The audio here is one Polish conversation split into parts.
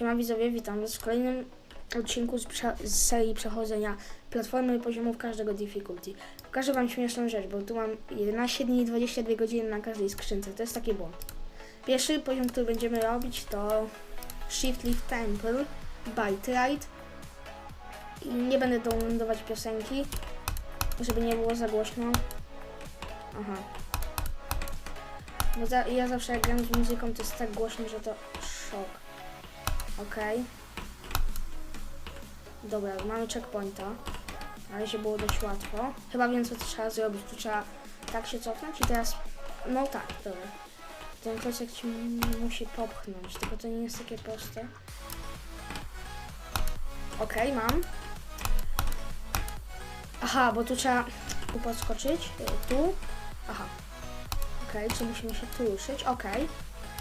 Siema widzowie, witam was w kolejnym odcinku z, z serii przechodzenia platformy i poziomów każdego difficulty. Pokażę wam śmieszną rzecz, bo tu mam 11 dni i 22 godziny na każdej skrzynce. To jest taki błąd. Pierwszy poziom, który będziemy robić to Shift Lift Temple by Tride. I nie będę downloadować piosenki, żeby nie było za głośno. Aha. Bo za, ja zawsze jak gram z muzyką, to jest tak głośno, że to szok. Okej. Dobra, mamy checkpointa. Na razie było dość łatwo. Chyba wiem, co trzeba zrobić. Tu trzeba tak się cofnąć i teraz... No tak, dobra. Ten klocek ci musi popchnąć, tylko to nie jest takie proste. Okej, mam. Aha, bo tu trzeba tu podskoczyć. y, Tu. Aha. Okej, czy musimy się tu ruszyć? Okej.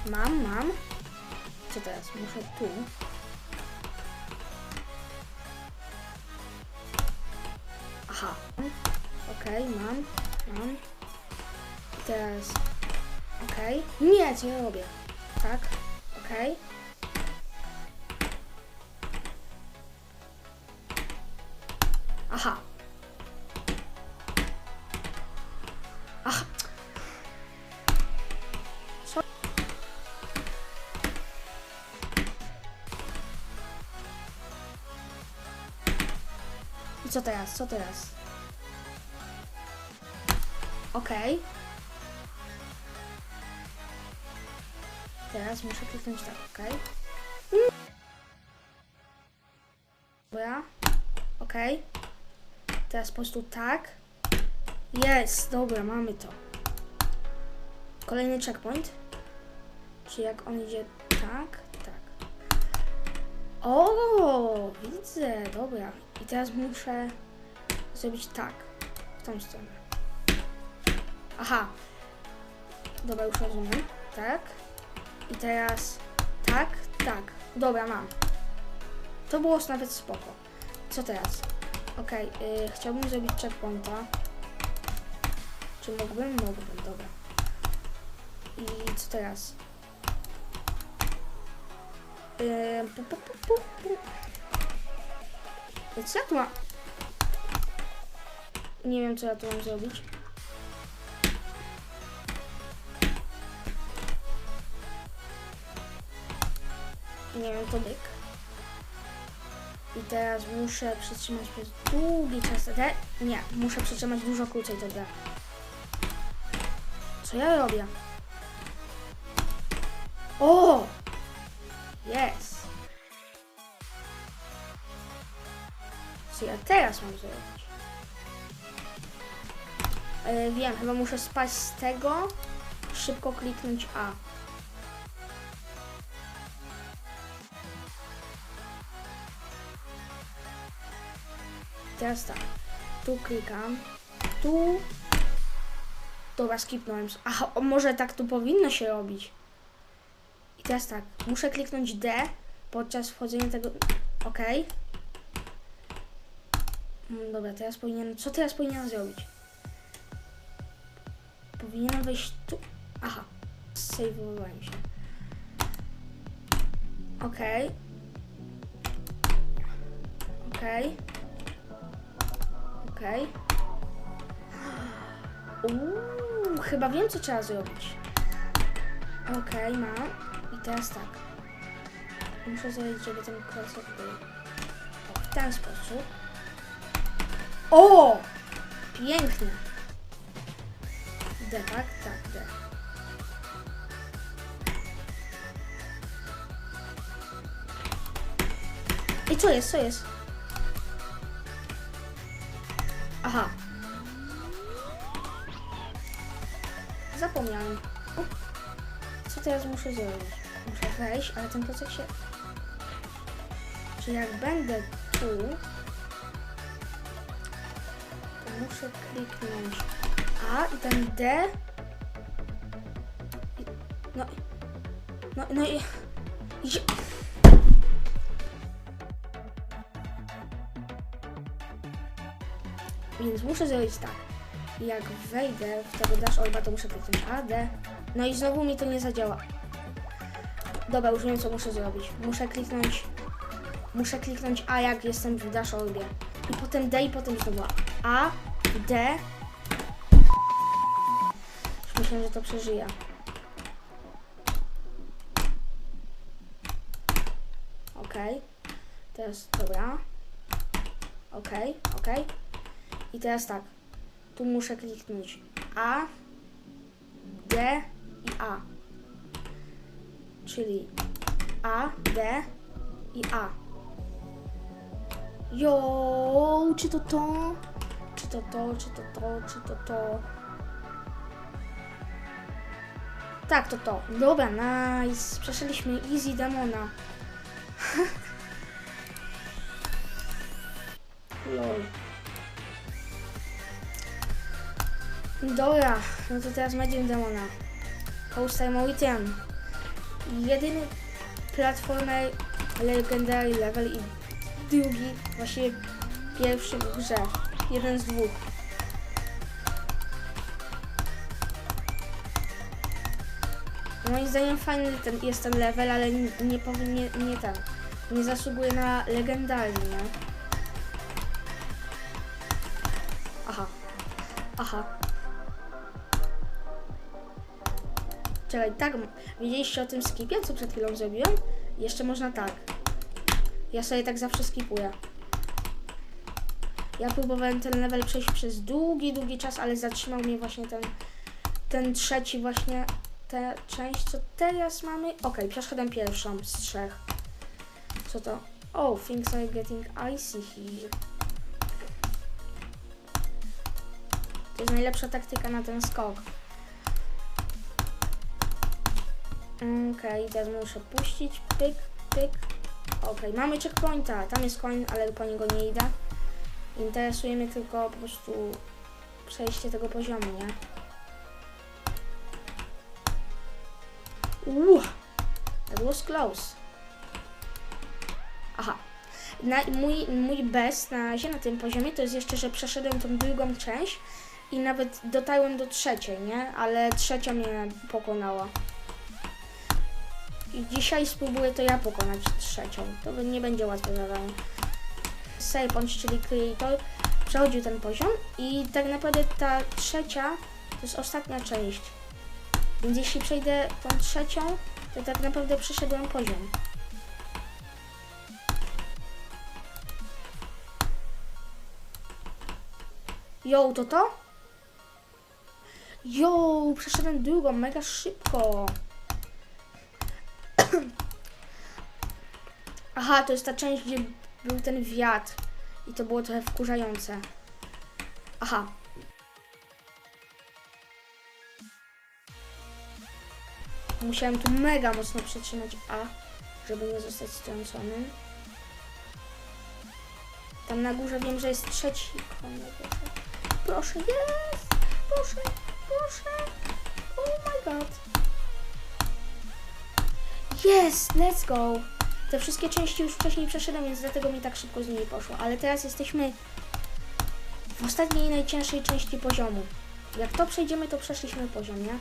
Mam, mam. Co teraz? Muszę tu. Aha. Okej, mam, mam. I teraz. Okej. Nie, co ja robię? Tak. Okej. Aha. I co teraz? Co teraz? Okej. Teraz muszę kliknąć tak, okej. Dobra. Okej. Teraz po prostu tak. Jest, dobra, mamy to. Kolejny checkpoint. Czy jak on idzie tak. O, widzę, dobra. I teraz muszę zrobić tak, w tą stronę. Aha. Dobra, już rozumiem. Tak. I teraz tak, tak. Dobra, mam. To było nawet spoko. Co teraz? Okej, y, chciałbym zrobić checkpointa. Czy mógłbym? Mógłbym, dobra. I co teraz? Yy, pu, pu, pu, pu, pu. Co? Nie wiem, co ja tu mam zrobić. Nie wiem, to byk. I teraz muszę przytrzymać przez długi czas D. Nie, muszę przytrzymać dużo krócej to D. Co ja robię? O! Jest! Co ja teraz mam zrobić? E, wiem, chyba muszę spać z tego, szybko kliknąć A. Teraz tak. Tu klikam. Tu. Dobra, skipnąłem. Aha, może tak tu powinno się robić. Teraz tak. Muszę kliknąć D podczas wchodzenia tego. Ok. Mm, Dobra, teraz powinienem. Co teraz powinienem zrobić? Powinienem wejść tu. Aha. Save'owałem się. Okej. Okej. Okej. Uuu, chyba wiem, co trzeba zrobić. Okej, mam. Teraz tak. Muszę zrobić, żeby ten klocek był o, w ten sposób. O! Pięknie. D, tak? Tak, D. I co jest? Co jest? Aha. Zapomniałem. Co teraz muszę zrobić? Muszę wejść, ale ten procek się... Czy jak będę tu, to muszę kliknąć A i ten D. I... No, no, no i... Idzie... Więc muszę zrobić tak. Jak wejdę w tego Dash Orba, to muszę kliknąć A, D. No i znowu mi to nie zadziała. Dobra, już wiem co muszę zrobić. Muszę kliknąć. Muszę kliknąć A jak jestem w dashorbie. I potem D i potem znowu A, D. Już że to przeżyję. Okej. Teraz dobra. Okej, okej. I teraz tak. Tu muszę kliknąć A, D i A. Czyli A, D i A. Jo, czy to to? Czy to to, czy to to, czy to to? Tak, to to. Dobra, nice. Przeszliśmy easy demona. Lol. Dobra, no to teraz Medium Demona. Time Ocean. Jedyny platformer Legendary Level i drugi, właściwie pierwszy w grze. Jeden z dwóch. Moim zdaniem fajny ten, jest ten level, ale nie, nie powinien, nie ten, nie zasługuje na legendarny, nie? Aha. Aha. Czekaj, tak, wiedzieliście o tym skipie, co przed chwilą zrobiłem? Jeszcze można tak. Ja sobie tak zawsze skipuję. Ja próbowałem ten level przejść przez długi, długi czas, ale zatrzymał mnie właśnie ten, ten trzeci właśnie, ta część, co teraz mamy. Okej, przeszedłem pierwszą z trzech. Co to? Oh, things are getting icy here. To jest najlepsza taktyka na ten skok. Okej, teraz muszę puścić. Pyk, pyk. Okej, mamy checkpointa. Tam jest coin, ale po niego nie idę. Interesuje mnie tylko po prostu przejście tego poziomu, nie? Uuu, that was close. Aha. Na, mój, mój best na razie na tym poziomie to jest jeszcze, że przeszedłem tą drugą część i nawet dotarłem do trzeciej, nie? Ale trzecia mnie pokonała. I dzisiaj spróbuję to ja pokonać trzecią. To nie będzie łatwe zadanie. Serpent, czyli Creator, przechodził ten poziom i tak naprawdę ta trzecia to jest ostatnia część. Więc jeśli przejdę tą trzecią, to tak naprawdę przeszedłem poziom. Jo, to to? Jo, przeszedłem drugą, mega szybko. Aha, to jest ta część, gdzie był ten wiatr. I to było trochę wkurzające. Aha. Musiałem tu mega mocno przytrzymać A, żeby nie zostać strąconym. Tam na górze wiem, że jest trzeci. Proszę, jest! Proszę, proszę! Oh my god! Jest! Let's go! Te wszystkie części już wcześniej przeszedłem, więc dlatego mi tak szybko z nimi poszło. Ale teraz jesteśmy w ostatniej najcięższej części poziomu. Jak to przejdziemy, to przeszliśmy poziom, nie?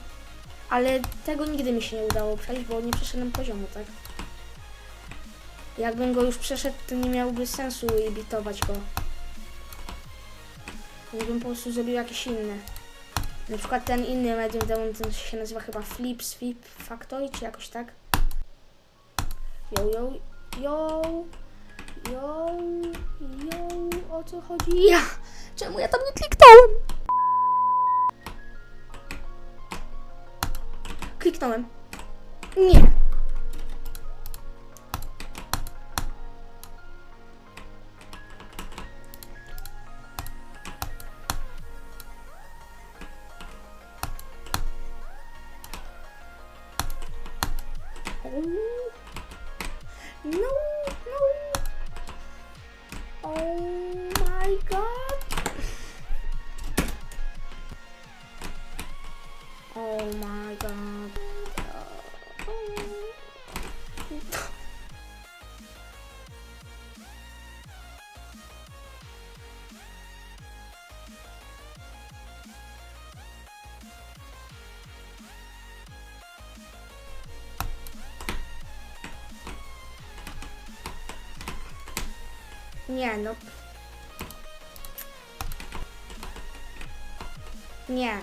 Ale tego nigdy mi się nie udało przejść, bo nie przeszedłem poziomu, tak? Jakbym go już przeszedł, to nie miałoby sensu bitować go. Gdybym po prostu zrobił jakiś inny. Na przykład ten inny Medium Demon, ten się nazywa chyba Flip Sweep Factory, czy jakoś tak. Yo, yo, yo, yo, yo, o co chodzi? Ja! Czemu ja tam nie kliknąłem? Kliknąłem. Nie. Nie, no. Nie.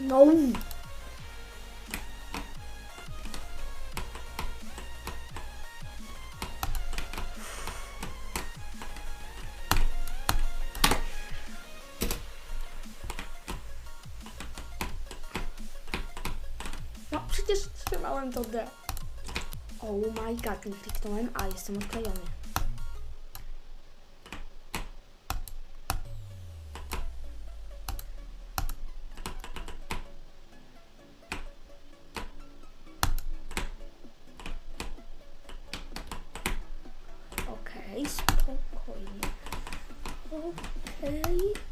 No. Przecież trzymałem to D. Oh my god, nie kliknąłem, a jestem odklejony. Okej, spokojnie. Okej. To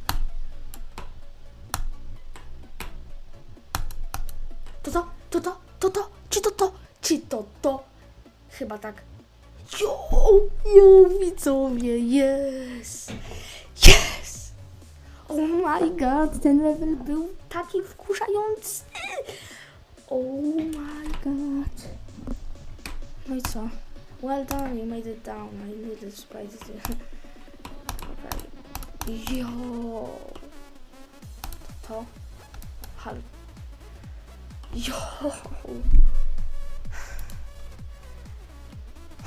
Chyba tak. Jo, jo, widzowie, yes, yes. Oh my god, ten level był taki wkurzający. Oh my god. No i co? Well done, you made it down. I needed sprite. Okay. Jo. To to. Hal. Jo.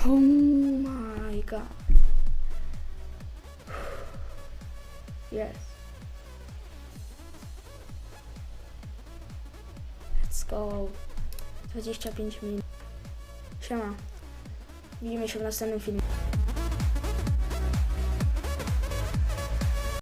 Oh my god. Yes. Let's go. 25 minut. Siema. Widzimy się w następnym filmie.